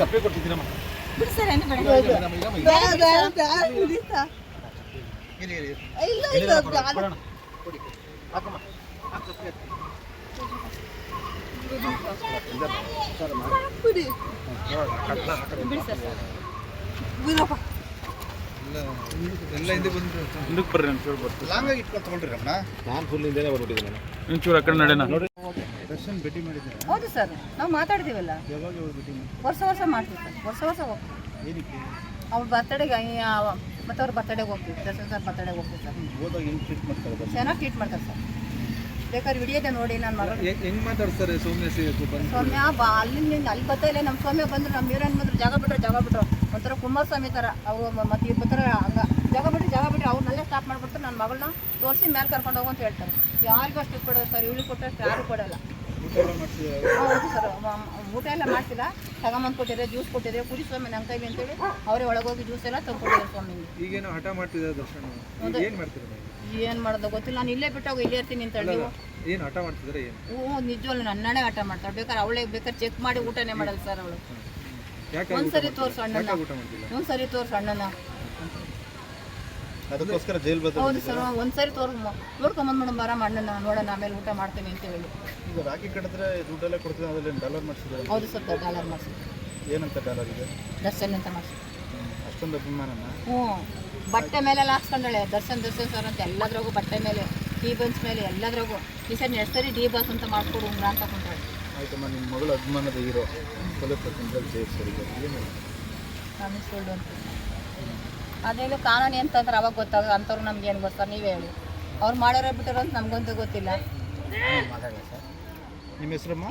ಚಪ್ಪಲಿ ಕೊಟ್ಟಿದ್ದೀನಮ್ಮ. ಎಲ್ಲ ಹಿಂದೆ ಬಂದ್ರು ಹಿಂದಕ್ಕೆ ಬರ್ರಿ ನಾನು ಬರ್ತೀವಿ ಲಾಂಗ್ ಆಗಿ ಇಟ್ಕೊಂಡು ತಗೊಂಡ್ರಿ ಅಮ್ಮ ನಾನು ಫುಲ್ ಹಿಂದೆನೇ ಬಂದ್ಬಿಟ್ಟಿದ್ದೀನಿ. ಒಂಚೂರು ಆ ಕಡೆ ನಡೆಯೋಣ ದರ್ಶನ್ ಭೇಟಿ ಮಾಡಿದ್ದಾರೆ? ಹೌದು ಸರ್ ನಾವು ಮಾತಾಡ್ತೀವಲ್ಲ ಯಾವಾಗ ಅವ್ರು ಭೇಟಿ ಮಾಡಿ ವರ್ಷ ವರ್ಷ ಮಾಡ್ತೀವಿ ಸರ್ ವರ್ಷ ವರ್ಷ ಹೋಗ್ತೀವಿ. ಏನಕ್ಕೆ? ಅವ್ರ ಬರ್ತಡೆಗೆ ಮತ್ತೆ ಅವ್ರ ಬರ್ತಡೆಗೆ ಹೋಗ್ತೀವಿ ದರ್ಶನ್ ಸರ್ ಬರ್ತಡೆಗೆ ಹೋಗ್ತೀವಿ ಸರ್. ಹೋದಾಗ ಹೆಂಗೆ ಟ್ರೀಟ್ ಮಾಡ್ತಾರೆ ಚೆನ್ನಾಗಿ ಟ್ರೀಟ್ ಮಾಡ್ತಾರೆ ಸರ್. ಬೇಕಾದ್ರೆ ವಿಡಿಯೋದೇ ನೋಡಿ ನಾನು ಮಗಳು ಹೆಂಗ್ ಮಾತಾಡ್ತಾರೆ ಸೌಮ್ಯ ಬಂದು? ಸೌಮ್ಯ ಬಾ ಅಲ್ಲಿಂದ ಅಲ್ಲಿ ಬರ್ತಾ ಇಲ್ಲ ನಮ್ಮ ಸೌಮ್ಯ ಬಂದ್ರು ನಮ್ಮ ಹೀರೋಯಿನ್ ಬಂದರು ಜಾಗ ಬಿಟ್ರು ಜಾಗ ಬಿಟ್ರು. ಒಂಥರ ಕುಮಾರಸ್ವಾಮಿ ಥರ ಅವ್ರು ಮ- ಮತ್ತೆ ಇವ್ರು ಬರ್ತಾರೆ ಹಂಗ. ಜಾಗ ಬಿಟ್ಟು ಜಾಗ ಬಿಟ್ಟು ಅವ್ರನ್ನೆಲ್ಲ ಸ್ಟಾಪ್ ಮಾಡ್ಬಿಟ್ಟು ನನ್ನ ಮಗಳನ್ನ ತೋರಿಸಿ ಮೇಲೆ ಕರ್ಕೊಂಡು ಹೋಗು ಅಂತ ಹೇಳ್ತಾರೆ. ಯಾರಿಗೂ ಅಷ್ಟು ಕೊಡೋದು ಸರ್ ಇವಳಿಗೆ ಕೊಟ್ಟರೆ ಯಾರು ಕೊಡಲ್ಲ. ಹೌದು ಸರ್. ಊಟ ಎಲ್ಲ ಮಾಡ್ತಿಲ್ಲ ತಗೊಂಬಂದು ಕೊಟ್ಟಿದ್ರೆ ಜ್ಯೂಸ್ ಕೊಟ್ಟಿದ್ರೆ ಕುಡಿ ಸ್ವಾಮಿ ನಂಗೆ ಕೈಲಿ ಅಂತೇಳಿ ಅವರೇ ಒಳಗೋಗಿ ಜ್ಯೂಸ್ ಎಲ್ಲ ತಂದ್ಕೊಟ್ಟಿದ್ದಾರೆ ಸ್ವಾಮಿ. ಈಗೇನೋ ಹಠ ಮಾಡ್ತಿದ್ದಾರೆ ದರ್ಶನ್ ಏನ್ ಮಾಡ್ತೀರಾ ಏನು ಮಾಡೋದು ಗೊತ್ತಿಲ್ಲ. ನಾನು ಇಲ್ಲೇ ಬಿಟ್ಟೋಗಿ ಇಲ್ಲೇ ಇರ್ತೀನಿ ಅಂತ ಹೇಳಿ ಏನ್ ಹಠ ಮಾಡ್ತಿದ್ರೆ ಏನು? ಹ್ಞೂ ನಿಜವಲ್ಲ ನನ್ನೇ ಹಠ ಮಾಡ್ತಾಳೆ ಬೇಕಾದ್ರೆ ಅವಳೇ ಬೇಕಾದ್ರೆ ಚೆಕ್ ಮಾಡಿ ಊಟನೇ ಮಾಡಲ್ಲ ಸರ್ ಅವಳು. ಒಂದ್ಸರಿ ತೋರ್ಸು ಅಣ್ಣನ. ಒಂದ್ಸರಿ ತೋರ್ಸು ಅಣ್ಣನ. ಅದಕ್ಕೋಸ್ಕರ ಜೈಲ್ ಬದಲು ಹೌದು ಸರ್ ಒಂದ್ಸರಿ ತೋರ್ ನೋಡ್ಕೊಂಬಂದು ಮೇಡಮ್ ಬರ ಅಣ್ಣನ ನೋಡೋಣ ಆಮೇಲೆ ಊಟ ಮಾಡ್ತೀನಿ ಅಂತ ಹೇಳಿ. ಈಗ ರಾಕಿ ಕಟ್ಟಿದ್ರೆ ದುಡ್ಡೆಲ್ಲ ಕೊಡ್ತೀನಿ ಅದರಲ್ಲಿ ಡಾಲರ್ ಮಾಡಿಸಿದ್ರೆ? ಹೌದು ಸರ್ ಡಾಲರ್ ಮಾಡಿಸಿ ಏನಂತ ಡಾಲರ್ ಇದೆ? ದರ್ಶನ್ ಅಂತ ಮಾಡಿಸಿ ಅಷ್ಟೊಂದು ಅಭಿಮಾನನ? ಹ್ಞೂ ಬಟ್ಟೆ ಮೇಲೆಲ್ಲ ಹಾಕ್ಸ್ಕೊಂಡಳೆ ದರ್ಶನ್ ದರ್ಶನ್ ಸರ್ ಅಂತ ಎಲ್ಲದ್ರಾಗೂ ಬಟ್ಟೆ ಮೇಲೆ ಡಿ ಬನ್ಸ್ ಮೇಲೆ ಎಲ್ಲದ್ರಾಗೂ ಈ ಸರಿ ನರ್ಸರಿ ಡಿ ಬಸ್ ಅಂತ ಮಾಡ್ಕೊಡು ಉಂಗ್ರ ಅಂತ ಕೊಂಡ್ರೆ ಆಯ್ತಮ್ಮ ನಿಮ್ಮ ಮಗಳು ಅಭಿಮಾನದ ಹೀರೋ. ಪೊಲೀಸ್ ಸ್ಟೇಷನ್ದಲ್ಲಿ ಜೈಲ್ ಸರಿಗೆ. ಏನು? ಅಂತ. ಅದೇನು ಕಾನೂನು ಎಂತಂದ್ರೆ ಅವಾಗ ಗೊತ್ತಾಗ ಅಂಥವ್ರು ನಮ್ಗೆ ಏನು ಗೊತ್ತಾ? ನೀವೇ ಹೇಳಿ. ಅವ್ರು ಮಾಡಿರೋ ಬಿಟ್ಟಿರೋ ಅಂತ ನಮಗಂತೂ ಗೊತ್ತಿಲ್ಲ. ಸರ್? ನಿಮ್ಮ ಹೆಸರಮ್ಮ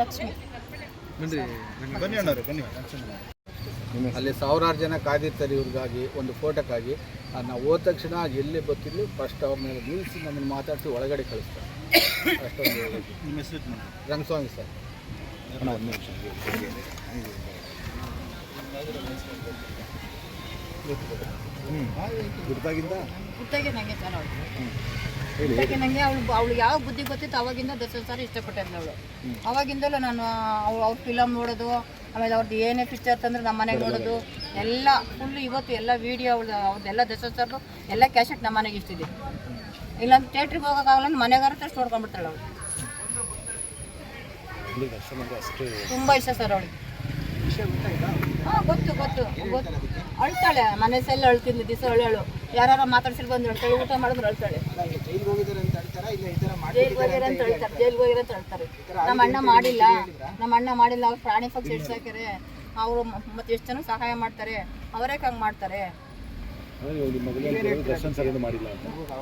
ಲಕ್ಷ್ಮಿ. ಬನ್ನಿ ಅಣ್ಣವ್ರೆ ಬನ್ನಿ. ಟೆನ್ಷನ್ ಅಲ್ಲಿ ಸಾವಿರಾರು ಜನ ಕಾದಿರ್ತಾರೆ ಇವ್ರಿಗಾಗಿ ಒಂದು ಫೋಟೋಕ್ಕಾಗಿ. ಆ ನಾವು ಹೋದ ತಕ್ಷಣ ಎಲ್ಲಿ ಗೊತ್ತಿಲ್ಲ ಫಸ್ಟ್ ಅವ್ರ ಮೇಲೆ ನಿಲ್ಲಿಸಿ ನಮ್ಮನ್ನು ಮಾತಾಡಿಸಿ ಒಳಗಡೆ ಕಳಿಸ್ತಾರೆ. ಅಷ್ಟೊಂದು ರಂಗಸ್ವಾಮಿ ಸರ್. ನಿಮಿಷ. ಗುರ್ತಾಗಿಂದ ಹುಟ್ಟಾಗೆ ನನಗೆ ಸರ್ ಅವಳು. ಹುಟ್ಟಾಗೆ ನನಗೆ ಅವಳು ಅವಳು ಯಾವ ಬುದ್ಧಿ ಗೊತ್ತಿತ್ತು ಅವಾಗಿಂದ ದಸರಾ ಸರ್ ಇಷ್ಟಪಟ್ಟಿದ್ಲು ಅವಳು. ಅವಾಗಿಂದಲೂ ನಾನು ಅವ್ರು ಅವ್ರ ಫಿಲಮ್ ನೋಡೋದು ಆಮೇಲೆ ಅವ್ರದ್ದು ಏನೇ ಪಿಕ್ಚರ್ ತಂದ್ರೆ ನಮ್ಮ ಮನೆಗೆ ನೋಡೋದು ಎಲ್ಲ ಫುಲ್ ಇವತ್ತು ಎಲ್ಲ ವೀಡಿಯೋ ಅವಳು ಅವ್ರದ್ದೆಲ್ಲ ದಸರಾ ಸರ್ದು ಎಲ್ಲ ಕ್ಯಾಶೆಟ್ ನಮ್ಮ ಮನೆಗೆ ಇಷ್ಟಿದೆ. ಇಲ್ಲಾಂದ್ರೆ ಥಿಯೇಟ್ರಿಗೆ ಹೋಗೋಕ್ಕಾಗಲ್ಲ ಮನೆಗಾರ ತಷ್ಟು ನೋಡ್ಕೊಂಡ್ಬಿಡ್ತಾಳೆ ಅವಳು. ತುಂಬ ಇಷ್ಟ ಸರ್ ಅವಳಿಗೆ. ಗೊತ್ತು. ಅಳ್ತಾಳೆ ಮನೆ ಸೆಲ್ಲ ಅಳ್ತಿದ್ಲು ದಿವಸ ಅಳಳು. ಯಾರು ಮಾತಾಡ್ಸಿರ್ ಬಂದು ಅಳ್ತಾಳೆ. ಊಟ ಮಾಡಿದ್ರೆ ಅಳ್ತಾಳೆ. ಜೈಲ್ಗೆ ಹೋಗಿರ ಅಂತ ಹೇಳ್ತಾರೆ ಜೈಲ್ಗೆ ಹೋಗಿರ ಅಂತ ಹೇಳ್ತಾರೆ ನಮ್ಮ ಅಣ್ಣ ಮಾಡಿಲ್ಲ. ನಮ್ಮ ಅಣ್ಣ ಮಾಡಿಲ್ಲ. ಅವ್ರು ಪ್ರಾಣಿ ಪಕ್ಷಿ ಹಿಡ್ಸಾಕ್ಯಾರೆ ಅವರು ಮತ್ತೆ ಎಷ್ಟು ಜನ ಸಹಾಯ ಮಾಡ್ತಾರೆ? ಅವರೇ ಹಂಗೆ ಮಾಡ್ತಾರೆ.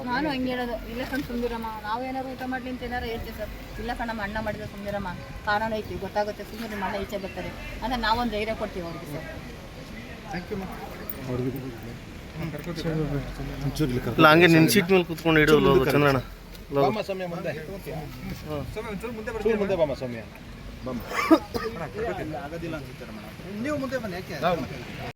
ನಾನು ಹಂಗೆ ಹೇಳೋದು. ಇಲ್ಲ ಕಣ್ ಸುಂದಿರಮ್ಮ ನಾವು ಏನಾರು ಊಟ ಮಾಡ್ಲಿ ಅಂತ ಏನಾರು ಹೇಳ್ತೀವಿ ಸರ್. ಇಲ್ಲ ಕಣ ನಮ್ಮ ಅಣ್ಣ ಮಾಡಿದ್ರೆ ಸುಂದಿರಮ್ಮ ಕಾರಣ ಐತಿ ಗೊತ್ತಾಗುತ್ತೆ. ಸುಮ್ಮನೆ ನಿಮ್ಮ ಅಣ್ಣ ಈಚೆ ಬರ್ತಾರೆ. ಅಂದ್ರೆ ನಾವೊಂದು ಧೈರ್ಯ ಕೊಡ್ತೀವಿ ಅವ್ರಿಗೆ ಸರ್. ಇಲ್ಲ ಹಂಗೆ ನಿನ್ನ ಸೀಟ್ ಮೇಲೆ ಕುತ್ಕೊಂಡು ಇಡೋಲ್ಲ ಚಂದ್ರಣ್ಣ. ಮುಂದೆ.